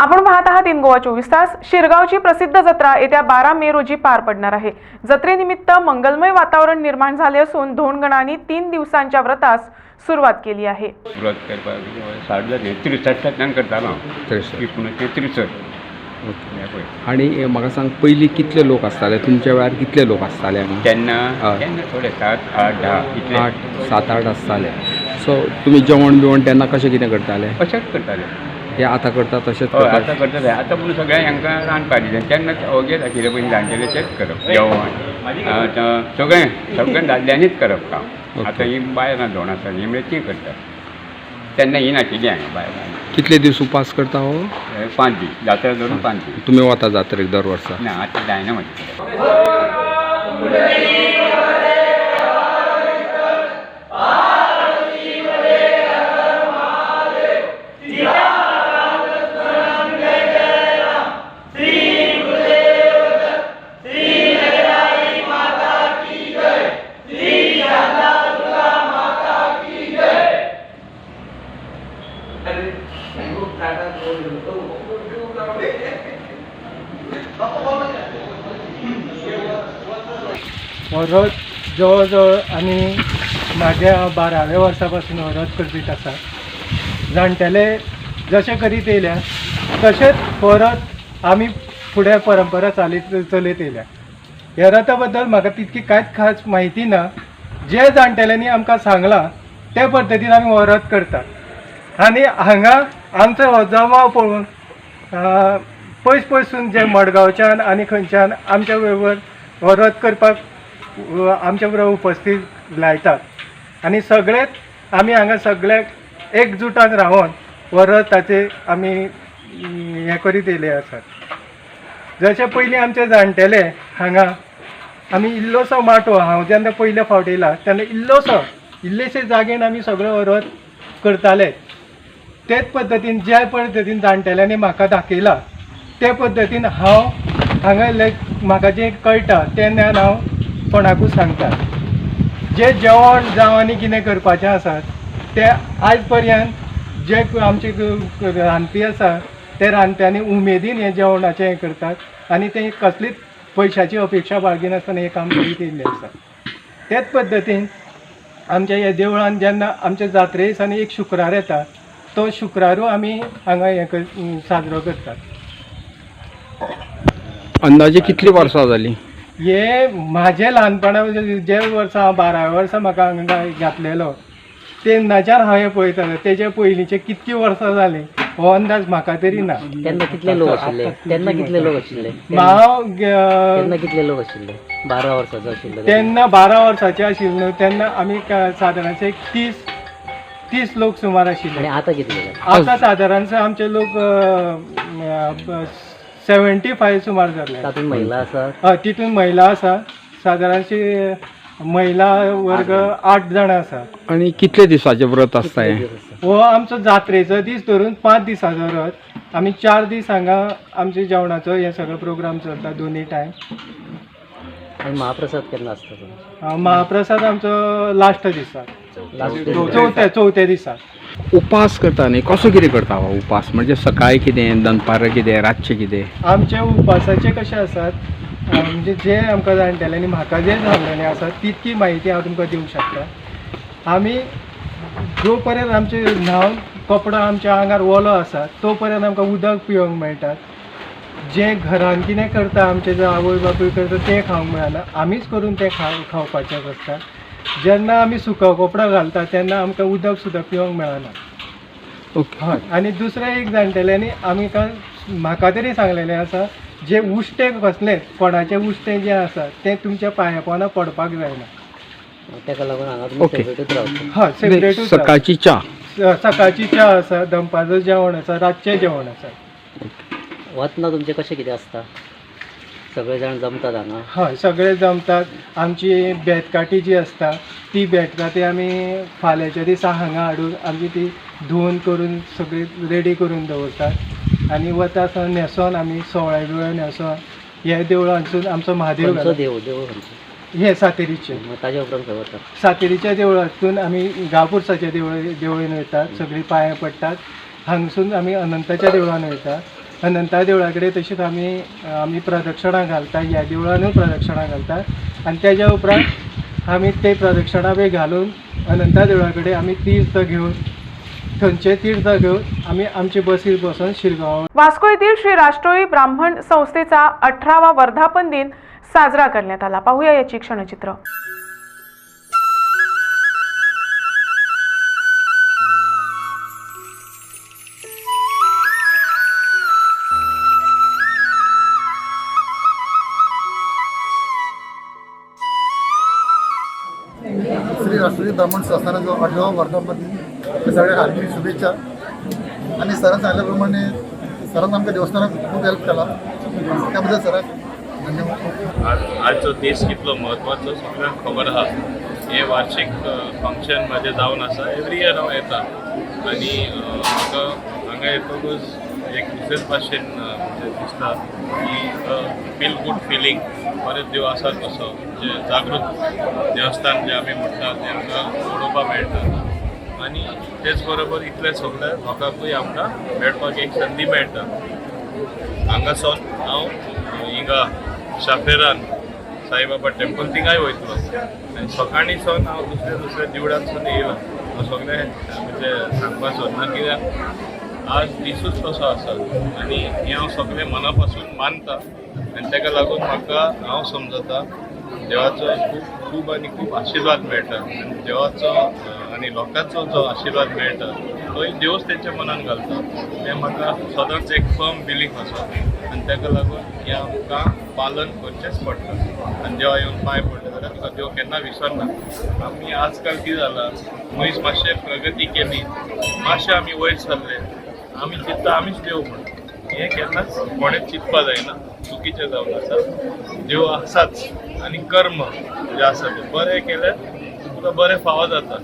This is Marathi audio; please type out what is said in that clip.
आपण पाहत आहात इन गोवा चोवीस तास. शिरगावची प्रसिद्ध जत्रा येत्या बारा मे रोजी पार पडणार आहे. जत्रेनिमित्त मंगलमय वातावरण निर्माण झाले असून धोंडगणांनी तीन दिवसांच्या व्रतास सुरुवात केली आहे. हें आणि म्हाका सांग पयलीं कितले लोक आसताले तुमच्या वेळार कितले लोक तेन्ना थोडे सात आठ सात आठ आसताले सो तुमी जेवण बिवण तेन्ना कशें कितें करताले? अशेंच करताले? हे आतां करता तशेंच हय आतां करता करताले आतां पूण सगळ्यांक हांकां रांदपाक दिलें तेन्ना ओगेच आशिल्ले पयलीं जाणटेले तेच करप जेवण आतां सगळें सगळें दादल्यांनीच करप काम. आतां ही बायलां दोन आसा ही म्हणजे ती करतात तेन्ना ही नाशिल्ली हांगा बायलां कितले दीस उपास करता हो हे पांच दीस जात्रा धरून पांच दीस तुमी वता जात्रेक दर वर्सा ना आतां जायना म्हटलें व्हरत जवळ जवळ आमी म्हाज्या बाराव्या वर्सा पासून व्हरत करपीत आसा जाणटेले जशें करीत येयल्या तशेंच परत आमी फुडें परंपरा चालीत चलयत येयल्या ह्या रथा बद्दल म्हाका तितकी कांयच खास म्हायती ना. जे जाणटेल्यांनी आमकां सांगलां ते पद्दतीन आमी व्हरत हो करतात आनी हांगा आमचो हो जमाव पळोवन पयस पयसून जे मडगांवच्यान आनी खंयच्यान आमच्या बरोबर व्हरत हो करपाक आमच्या बरोबर उपस्थित लायतात. आनी सगळेच आमी हांगा सगळ्याक एकजुटान रावन व्हरताचे आमी हें करीत येयले आसात. जशे पयलीं आमचे जाणटेले हांगा आमी इल्लोसो माटो हांव जेन्ना पयले फावट येयला तेन्ना इल्लोसो इल्लेशे जागेन आमी सगळें व्हरत करताले. तेच पद्दतीन ज्या पद्दतीन जाणटेल्यांनी म्हाका दाखयला ते पद्दतीन हांव हांगा लायक म्हाका जें कळटा तें ज्ञान हांव कोणाकूच सांगतात. जें जेवण जावं आनी कितें करपाचें आसा तें आयज पर्यंत जे आमचे रांदपी आसा ते रांदप्यांनी उमेदीन हें जेवणाचें हें करतात आनी ते कसलीच पयशाची अपेक्षा बाळगिनासतना हें काम करीत येयल्लें आसा तेच पद्दतीन आमच्या ह्या देवळान जेन्ना आमच्या जात्रे दिसांनी एक शुक्रार येता तो शुक्रारू आमी हांगा हें कर साजरो करतात. अंदाजे कितली वर्सां जालीं हे म्हाजे ल्हानपणा जे वर्सा हांव बाराव्या वर्सा म्हाका हांगा घातलेलो तेन्नाच्यान हांव हें पळयतालो तेजे पयलींचे कितकी वर्सां जालीं हो अंदाज म्हाका तरी ना. तेन्ना कितले लोक आशिल्ले तेन्ना कितले लोक आशिल्ले हांव तेन्ना कितले लोक आशिल्ले बारा वर्साचो आशिल्लो तेन्ना बारा वर्साचे आशिल्ले न्हू तेन्ना आमी सादारणशे एक तीस तीस लोक सुमार आशिल्ले आतां कितले आता साधारणशे आमचे लोक सेवन्टी फायव सुमार जाले तातूंत महिला आसा हय तितून महिला आसा सादारणशी महिला वर्ग आठ जाणां. आसा आनी कितले दिसाचें व्रत आसता हें हो आमचो जात्रेचो दीस धरून पांच दिसाचो रथ आमी चार दीस हांगा आमचे जेवणाचो हे सगळो प्रोग्राम चलता दोनी टायम महाप्रसाद केन्ना आसता तो? महाप्रसाद आमचो लास्ट दिसाक लास्ट चवथ्या चवथ्या दिसाक उपास करता न्ही. कसो कितें करता हो उपास? म्हणजे सकाळी कितें दनपारां कितें रातचें कितें आमचे उपासाचे कशे आसात म्हणजे जे आमकां जाणटेल्यांनी म्हाका जे सांगलेलें आसा तितकी म्हायती हांव तुमकां दिवंक शकता. आमी जो पर्यंत आमचे न्हांव कपडो आमच्या आंगार ओलो आसा तो पर्यंत आमकां उदक पिवंक मेळटा जे घरान कितें करता आमचे जे आवय बापूय करता तें खावंक मेळना आमीच करून तें खाव खावपाचें आसता जेन्ना आमी सुको कपडो घालता तेन्ना आमकां उदक सुद्दां पिवंक मेळना ओके. हय आनी दुसरें एक जाणटेल्यांनी आमी काल म्हाका तरी सांगलेलें आसा जे उश्टे कसले कोणाचे उश्टे जे आसा ते तुमच्या पांया पोंदा पडपाक जायना. तेका लागून हांगा तुमी ओके. सेपरेटूच रावता. हय सेपरेटूच सकाळची च्या सकाळची च्या आसा दनपारचो जेवण आसा रातचें जेवण आसा वतना तुमचें कशें कितें आसता सगळे जाण जमतात हांगा हय सगळे जमतात. आमची बेतकाटी जी आसता ती बेतकाटी आमी फाल्यांच्या दिसा हांगा हाडून आमची ती धुवन करून सगळी रेडी करून दवरतात. आनी वता आसतना न्हेसोन आमी सोवळे बिवळे न्हेसोन हे देवळांसून आमचो महादेव खंयचो. देव देव खंयचो हे सातेरीचे. ताज्या उपरांत खंय वता सातेरीच्या देवळांतून आमी गाळपुरसाच्या देवळ देवळीन वयतात सगळीं पांया पडटात हांगसून आमी अनंताच्या देवळान वयतात अनंता देवळा कडेन तशीच आमी आमी प्रदक्षिणां घालता ह्या देवळानूय प्रदक्षिणां घालता. आनी तेज्या उपरांत आमी ते प्रदक्षिणां बी घालून अनंता देवळा कडेन आमी तीर्थ घेवन थंयचे तीर्थ घेवन आमी आमची बसीत बसून शिरगांव वास्को येथील श्री राष्ट्रोळी ब्राह्मण संस्थेचा अठरावा वर्धापन दिन साजरा करण्यात आला. पाहूया याची क्षणचित्र. ब्राह्मण संस्थानं जो वर्धापन दिन सगळ्या हार्दिक शुभेच्छा. आणि सरांनी सांगितल्याप्रमाणे सरांना आमच्या देवस्थानात खूप हेल्प केला. त्याबद्दल सराक धन्यवाद. आजचो दीस कितलो म्हत्वाचो सगळ्यांक खबर आहा हे वार्षिक फंक्शन म्हाजें जावन आसा एवरी इयर हांव येता. आनी म्हाका हांगा येतकच एक दुसरेच भाशेन म्हणजे दिसता ही फील गूड फिलींग बरेच देव आसात कसो जे जागृत देवस्थान जे आमी म्हणटा ते आमकां पळोवपाक मेळटा आनी तेच बरोबर इतले सगळ्या लोकांकूय आमकां मेळपाक एक संदी मेळटा हांगासून हांव हिंगा शाफेरान साईबाबा टेम्पल थिंगाय वयतलो आनी सकाळी सावन हांव दुसऱ्या दुसऱ्या देवळांतसून येयला हांव सगळें म्हणजे सांगपाक सोदना कित्याक आज दिसूच कसो आसा आनी हें हांव हो सगळें मना पासून मानता आनी ताका लागून म्हाका हांव समजता. देवाचो खूब खूब आनी खूब आशिर्वाद मेळटा. आनी देवाचो आनी लोकांचो जो आशिर्वाद मेळटा तोय देवच तेंच्या मनान घालता. तें म्हाका सदांच एक फर्म बिलीफ आसा आनी ताका लागून हें आमकां पालन करचेंच पडटा. आनी देवा येवन पांय पडटा. जाल्यार तुका देव केन्ना विसरना. आमी आजकाल कितें जाला? मनीस मातशें प्रगती केली. मातशें आमी वयर सरले. आम्ही चित्त आमीच देव म्हणून. हें केन्नाच कोणे चिंतपा जायना चुकीचें जावन आसा देव आसाच आनी कर्म जे आसा ते बरें केल्यार तुका बरें फावो जाता